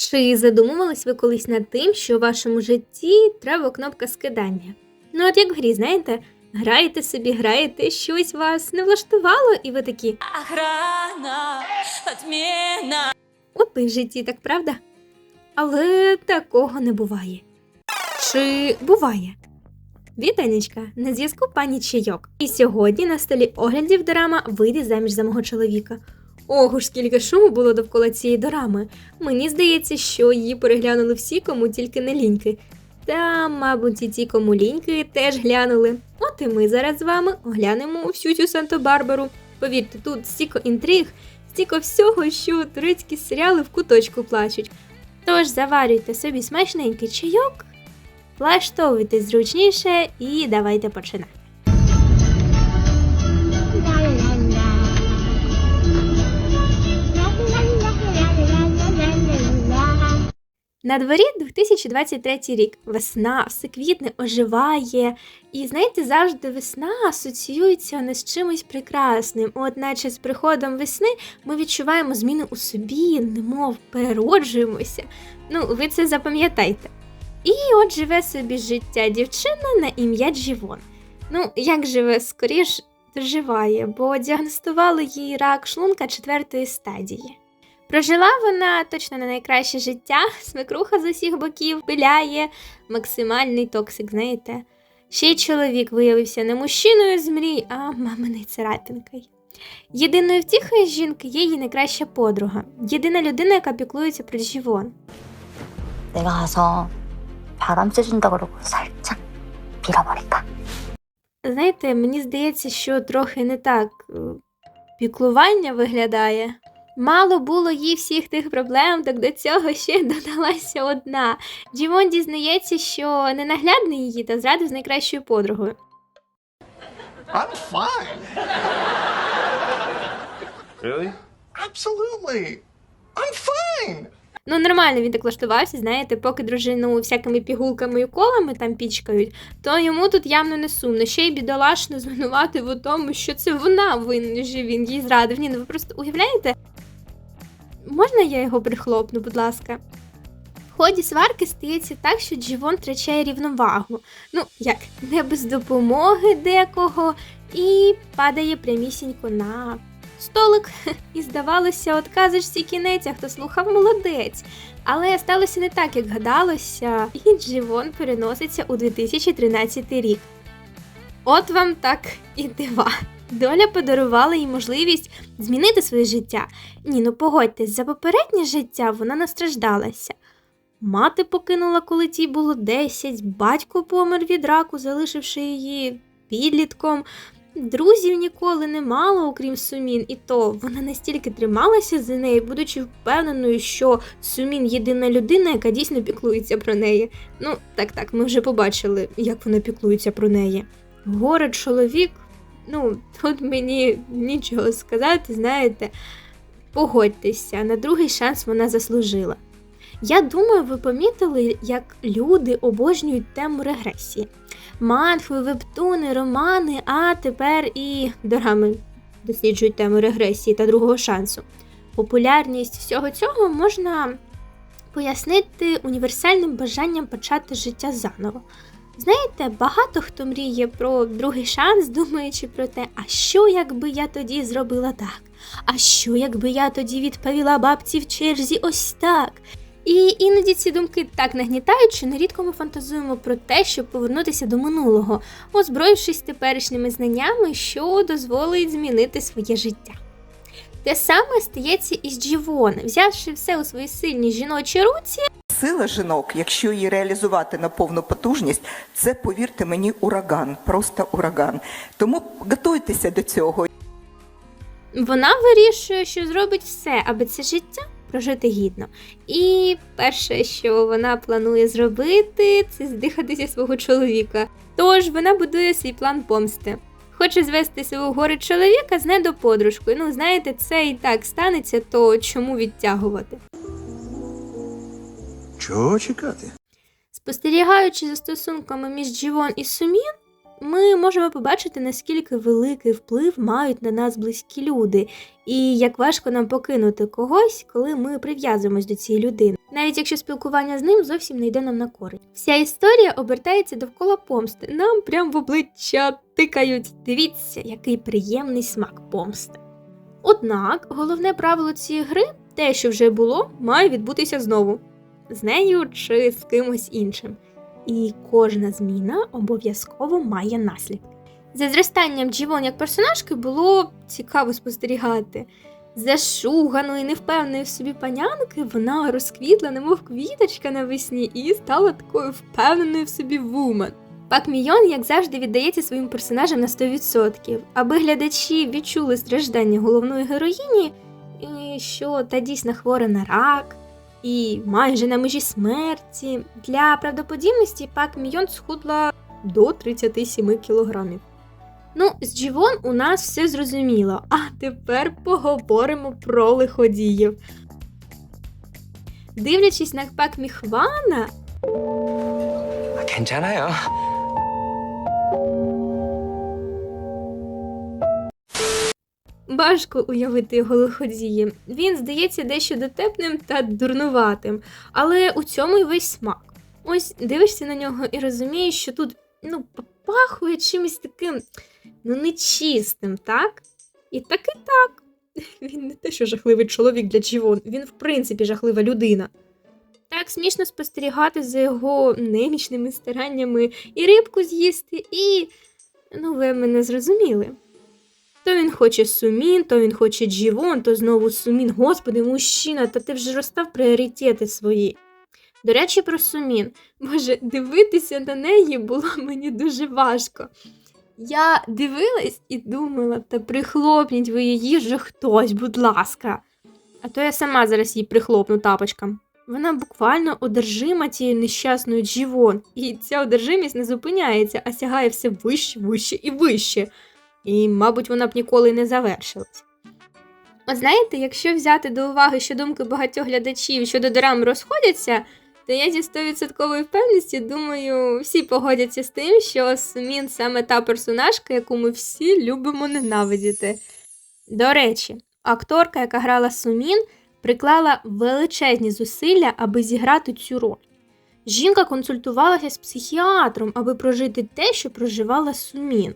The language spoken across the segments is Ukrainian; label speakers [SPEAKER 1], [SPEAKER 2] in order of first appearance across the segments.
[SPEAKER 1] Чи задумувались ви колись над тим, що в вашому житті треба кнопка скидання? Ну, от як в грі, знаєте, граєте собі, граєте, щось вас не влаштувало, і ви такі,
[SPEAKER 2] Охрана, отмена.
[SPEAKER 1] от і в житті, так правда? Але такого не буває. Чи буває? Вітанечка, на зв'язку пані Чайок. І сьогодні на столі оглядів дорама вийде заміж за мого чоловіка. Ого скільки шуму було довкола цієї дорами. Мені здається, що її переглянули всі, кому тільки не ліньки. Та, мабуть, і ті, кому ліньки, теж глянули. От і ми зараз з вами оглянемо всю цю Санта-Барбару. Повірте, тут стільки інтриг, стільки всього, що турецькі серіали в куточку плачуть. Тож заварюйте собі смачненький чайок, влаштовуйте зручніше і давайте починати. На дворі 2023 рік. Весна, все квітне, оживає. І знаєте, завжди весна асоціюється не з чимось прекрасним. От наче з приходом весни ми відчуваємо зміни у собі, немов перероджуємося. Ну, ви це запам'ятайте. І от живе собі життя дівчина на ім'я Джівон. Ну, як живе, скоріш доживає, бо діагностували їй рак шлунка четвертої стадії. Прожила вона точно не найкраще життя, свекруха з усіх боків пиляє максимальний токсик, знаєте. Ще й чоловік виявився не мужчиною з мрій, а маминий царапінкою. Єдиною втіхою жінки є її найкраща подруга, єдина людина, яка піклується про Джівон. Знаєте, мені здається, що трохи не так е, піклування виглядає. Мало було їй всіх тих проблем, так до цього ще додалася одна. Джімон дізнається, що ненаглядний її та зрадив з найкращою подругою.
[SPEAKER 3] I'm fine.
[SPEAKER 4] Really?
[SPEAKER 3] Absolutely. I'm fine.
[SPEAKER 1] Ну, нормально він так влаштувався, знаєте, поки дружину всякими пігулками і колами там пічкають, то йому тут явно не сумно. Ще й бідолашно звинуватив у тому, що це вона винна, що він їй зрадив. Ні, ну ви просто уявляєте? Можна я його прихлопну, будь ласка? В ході сварки стається так, що Джівон втрачає рівновагу. Ну, як, не без допомоги декого, і падає прямісінько на столик. І здавалося, от казочці кінець, а хто слухав молодець. Але сталося не так, як гадалося, і Дживон переноситься у 2013 рік. От вам так і дива. Доля подарувала їй можливість змінити своє життя. Ні, ну погодьтесь, за попереднє життя вона настраждалася. Мати покинула, коли тій було 10, батько помер від раку, залишивши її підлітком. Друзів ніколи не мала, окрім Сумін, і то вона настільки трималася за неї, будучи впевненою, що Сумін єдина людина, яка дійсно піклується про неї. Ну, так, так, ми вже побачили, як вона піклується про неї. Горе чоловік, ну, тут мені нічого сказати, знаєте, погодьтеся, на другий шанс вона заслужила. Я думаю, ви помітили, як люди обожнюють тему регресії манхви, вебтуни, романи, а тепер і дорами досліджують тему регресії та другого шансу. Популярність всього цього можна пояснити універсальним бажанням почати життя заново. Знаєте, багато хто мріє про другий шанс, думаючи про те, а що якби я тоді зробила так? А що якби я тоді відповіла бабці в черзі ось так? І іноді ці думки так нагнітають, що нерідко ми фантазуємо про те, щоб повернутися до минулого, озброївшись теперішніми знаннями, що дозволить змінити своє життя. Те саме стається і з взявши все у свої сильні жіночі руці,
[SPEAKER 5] Сила жінок, якщо її реалізувати на повну потужність, це, повірте мені, ураган, просто ураган. Тому готуйтеся до цього.
[SPEAKER 1] вона вирішує, що зробить все, аби це життя прожити гідно. І перше, що вона планує зробити, це здихатися свого чоловіка. Тож вона будує свій план помсти. Хоче звести свого горе чоловіка з недоподружкою. Ну, знаєте, це і так станеться, то чому відтягувати?
[SPEAKER 4] Чого чекати?
[SPEAKER 1] Спостерігаючи за стосунками між Джівон і Сумін, ми можемо побачити, наскільки великий вплив мають на нас близькі люди, і як важко нам покинути когось, коли ми прив'язуємось до цієї людини. Навіть якщо спілкування з ним зовсім не йде нам на користь. Вся історія обертається довкола помсти. Нам прям в обличчя тикають. Дивіться, який приємний смак помсти. Однак головне правило цієї гри те, що вже було, має відбутися знову з нею чи з кимось іншим. І кожна зміна обов'язково має наслідки. За зростанням Джівон як персонажки було цікаво спостерігати. Зашуганої, невпевненої в собі панянки вона розквітла, немов квіточка навесні, і стала такою впевненою в собі вумен. Пак Мійон, як завжди, віддається своїм персонажам на 100%, аби глядачі відчули страждання головної героїні, і що та дійсно хвора на рак, і майже на межі смерті. Для правдоподібності Пак Мійон схудла до 37 кілограмів. Ну, з Джівон у нас все зрозуміло, а тепер поговоримо про лиходіїв. Дивлячись на Пак Міхвана, важко уявити його лиходієм. Він здається дещо дотепним та дурнуватим, але у цьому й весь смак. Ось дивишся на нього і розумієш, що тут ну, пахує чимось таким ну, нечистим, так? І так і так. Він не те, що жахливий чоловік для Джівон, він в принципі жахлива людина. Так смішно спостерігати за його немічними стараннями і рибку з'їсти, і. Ну, ви мене зрозуміли. То він хоче сумін, то він хоче джівон, то знову сумін. Господи, мужчина, та ти вже розстав пріоритети свої. До речі, про сумін. Боже, дивитися на неї було мені дуже важко. Я дивилась і думала, та прихлопніть ви її вже хтось, будь ласка. А то я сама зараз її прихлопну тапочкам. Вона буквально одержима цією нещасною джівон, і ця одержимість не зупиняється, а сягає все вище, вище і вище. І, мабуть, вона б ніколи не завершилась. От знаєте, якщо взяти до уваги, що думки багатьох глядачів щодо дорам розходяться, то я зі 100% впевненості думаю, всі погодяться з тим, що Сумін саме та персонажка, яку ми всі любимо ненавидіти. До речі, акторка, яка грала Сумін, приклала величезні зусилля, аби зіграти цю роль. Жінка консультувалася з психіатром, аби прожити те, що проживала Сумін.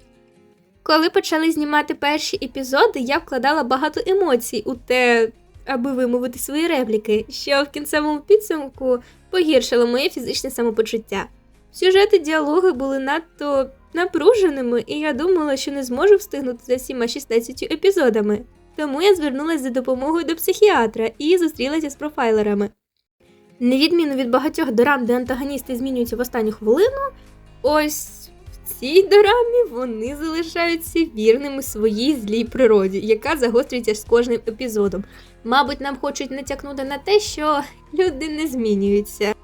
[SPEAKER 1] Коли почали знімати перші епізоди, я вкладала багато емоцій у те, аби вимовити свої репліки, що в кінцевому підсумку погіршило моє фізичне самопочуття. Сюжети діалоги були надто напруженими, і я думала, що не зможу встигнути за всіма 16 епізодами. Тому я звернулася за допомогою до психіатра і зустрілася з профайлерами. Невідмінно від багатьох дорам, де антагоністи змінюються в останню хвилину, ось цій дорамі вони залишаються вірними своїй злій природі, яка загострюється з кожним епізодом. Мабуть, нам хочуть натякнути на те, що люди не змінюються.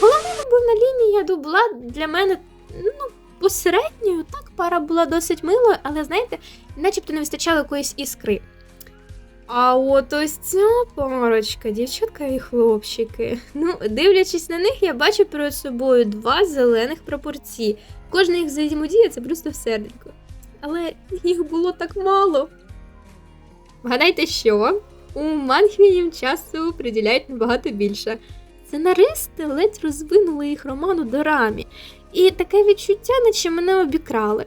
[SPEAKER 1] Головна любовна лінія дубла для мене ну, посередньою. Так, пара була досить милою, але знаєте, начебто не вистачало якоїсь іскри. А от ось ця парочка, дівчатка і хлопчики. Ну, дивлячись на них, я бачу перед собою два зелених прапорці. Кожна їх взаємодія це просто в серденько. Але їх було так мало. Вгадайте, що? У Манхві їм часу приділяють набагато більше. Сценаристи ледь розвинули їх роману до рамі, і таке відчуття, наче мене обікрали.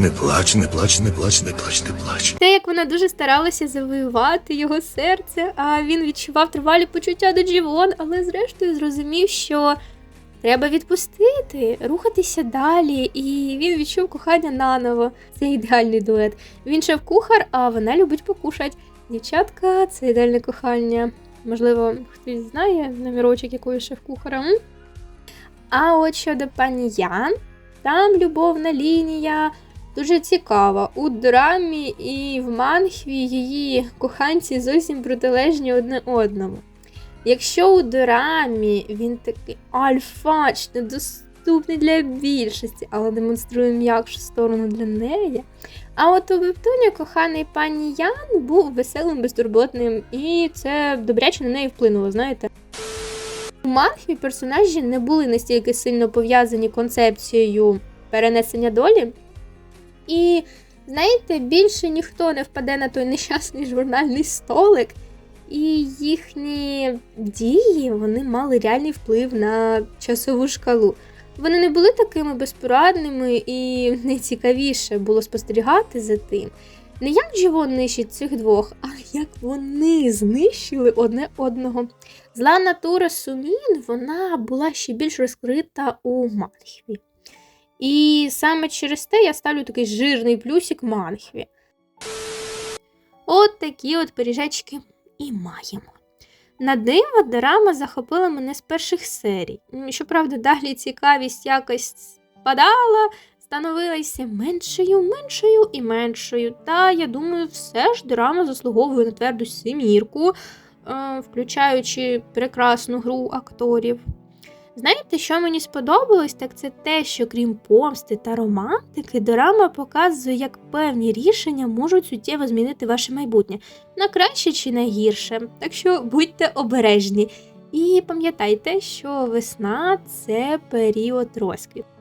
[SPEAKER 4] Не плач, не плач, не плач, не плач, не плач.
[SPEAKER 1] Те, як вона дуже старалася завоювати його серце, а він відчував тривалі почуття до Джівон, але зрештою зрозумів, що треба відпустити, рухатися далі, і він відчув кохання наново. Це ідеальний дует. Він шеф-кухар, а вона любить покушать. Дівчатка, це ідеальне кохання. Можливо, хтось знає номерочок якоїсь шеф-кухара. А от щодо пані Ян, там любовна лінія дуже цікава. У драмі і в манхві її коханці зовсім протилежні одне одному. Якщо у драмі він такий альфач, недоступний для більшості, але демонструє м'якшу сторону для неї. А от у вебтуні коханий пані Ян був веселим, безтурботним, і це добряче на неї вплинуло, знаєте. У манхві персонажі не були настільки сильно пов'язані концепцією перенесення долі. І знаєте, більше ніхто не впаде на той нещасний журнальний столик і їхні дії вони мали реальний вплив на часову шкалу. Вони не були такими безпорадними і найцікавіше було спостерігати за тим. Не як Джіво нищить цих двох, а як вони знищили одне одного. Зла натура Сумін вона була ще більш розкрита у Манхві. І саме через те я ставлю такий жирний плюсик Манхві. От такі от пиріжечки і маємо. На диво дорама захопила мене з перших серій. Щоправда, далі цікавість якось спадала, становилася меншою, меншою і меншою. Та я думаю, все ж драма заслуговує на тверду семірку, е, включаючи прекрасну гру акторів. Знаєте, що мені сподобалось, так це те, що крім помсти та романтики, дорама показує, як певні рішення можуть суттєво змінити ваше майбутнє на краще чи на гірше. Так що будьте обережні. І пам'ятайте, що весна це період розквіту.